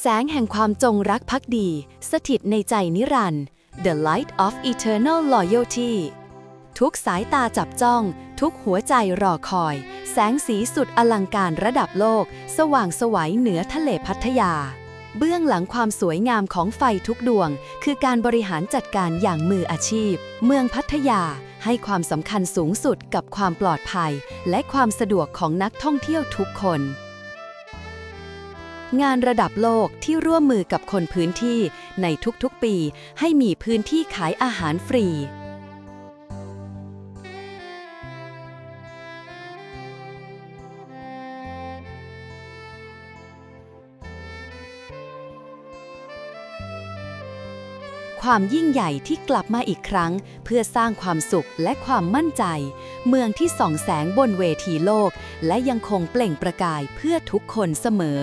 แสงแห่งความจงรักภักดี สถิตในใจนิรันดร์ The Light of Eternal Loyalty ทุกสายตาจับจ้อง ทุกหัวใจรอคอย แสงสีสุดอลังการระดับโลก สว่างสวัยเหนือทะเลพัทยา เบื้องหลังความสวยงามของไฟทุกดวง คือการบริหารจัดการอย่างมืออาชีพ เมืองพัทยาให้ความสำคัญสูงสุดกับความปลอดภัย และความสะดวกของนักท่องเที่ยวทุกคน งานระดับโลกที่ร่วมมือกับคนพื้นที่ในทุกๆปีให้มีพื้นที่ขายอาหารฟรี ความยิ่งใหญ่ที่กลับมาอีกครั้ง เพื่อสร้างความสุขและความมั่นใจ เมืองที่ส่องแสงบนเวทีโลก และยังคงเปล่งประกายเพื่อทุกคนเสมอ